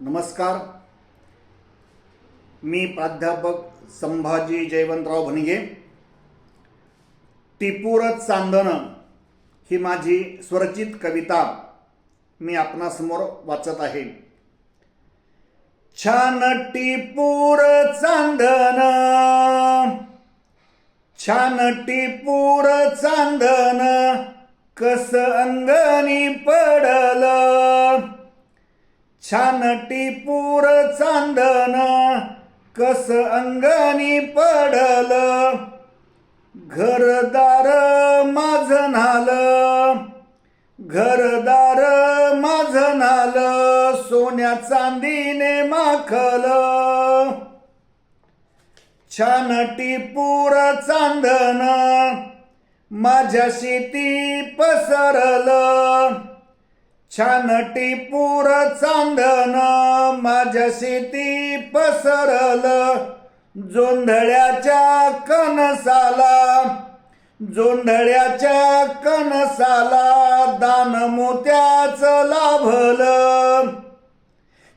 नमस्कार. मी प्राध्यापक संभाजी जयवंतराव भणगे टिपूर चांदणं ही माझी स्वरचित कविता मी आपणासमोर वाचत आहे. छान टिपूर चांदण छान टिपूर चांदण कस अंगणी पडलं. छान टीपूर चांदन कस अंगणी पडल. घरदार माझ नाल घरदार माझ नाल सोन्या चांदीने माखल. छान टीपूर चांदन माझ्या शेती पसरलं. छानटी पूर चांदन माझ्या शेती पसरल. जोंधळ्याच्या कणसाला जोंधळ्याच्या कणसाला दान मोत्याचं लाभलं.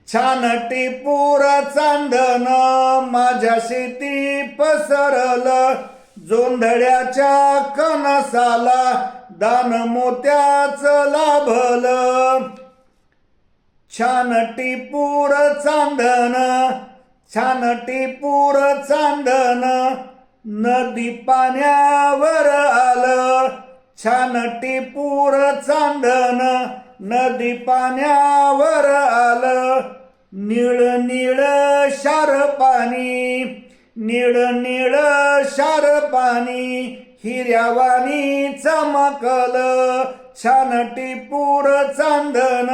छानटी पूर चांदन माझ्या शेती पसरल. जोंधळ्याच्या कणसाला दान मोत्याच लाभल. छान टिपूर चांदन छान टिपूर चांदन नदी पाण्यावर आलं. छान टिपूर चांदन नदी पाण्यावर आलं. निळ निळ शार पाणी निळ निळ शार पाणी हिऱ्यावानी चमकल. छान टिपूर चांदन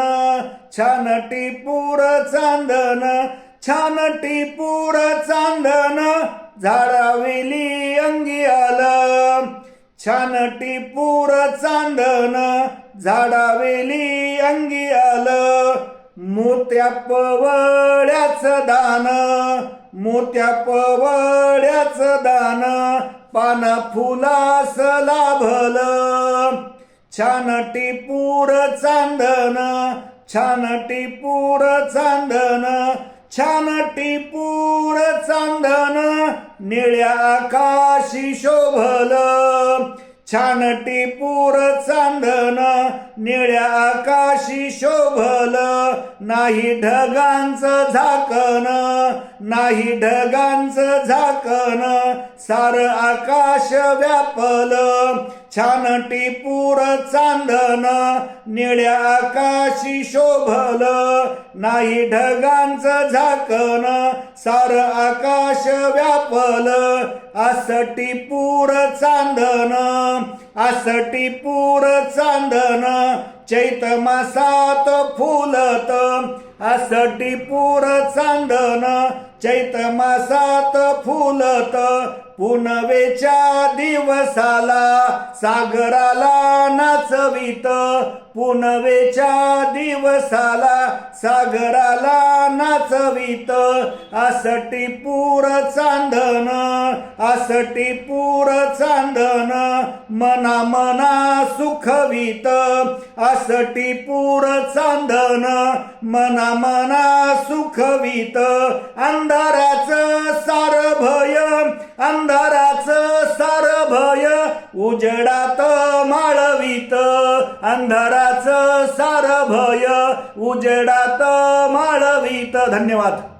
छान टिपूर चांदन छान टिपूर चांदन झाडावेली अंगी आलं. छान टिपूर चांदन झाडावेली अंगी आलं. मोत्या पवळ्याच दान मोत्या पवळ्याच दान पाना फुलास लाभल. छान टिपूर चांदन छान टिपूर चांदन छान टिपूर चांदन निळ्या आकाशी शोभल. छान टिपूर चांदन निळ्या आकाशी शोभल. नाही ढगांचं झाकण नाही ढगांचं झाकण. सार आकाश व्यापल छान टिपूर चांदन. निळ्या आकाशी शोभल नाही ढगांचं झाकण. सार आकाश व्यापल आस टिपूर चांदन. आस टिपूर चांदन चैत मासात फुलत आस टिपूर चांदन चैत मासात फुलत पुनवेच्या दिवसाला सागराला नाचवित. पुनवेच्या दिवसाला सागराला नाचवित. आसटी पूर चांदन आसटी पूर चांदन मना मना सुखवित. आसटी पूर चांदन मना मना सुखवित. अंधाराचं उजडात माळवीत अंधाराचं सार भय. उजडात माळवीत. धन्यवाद.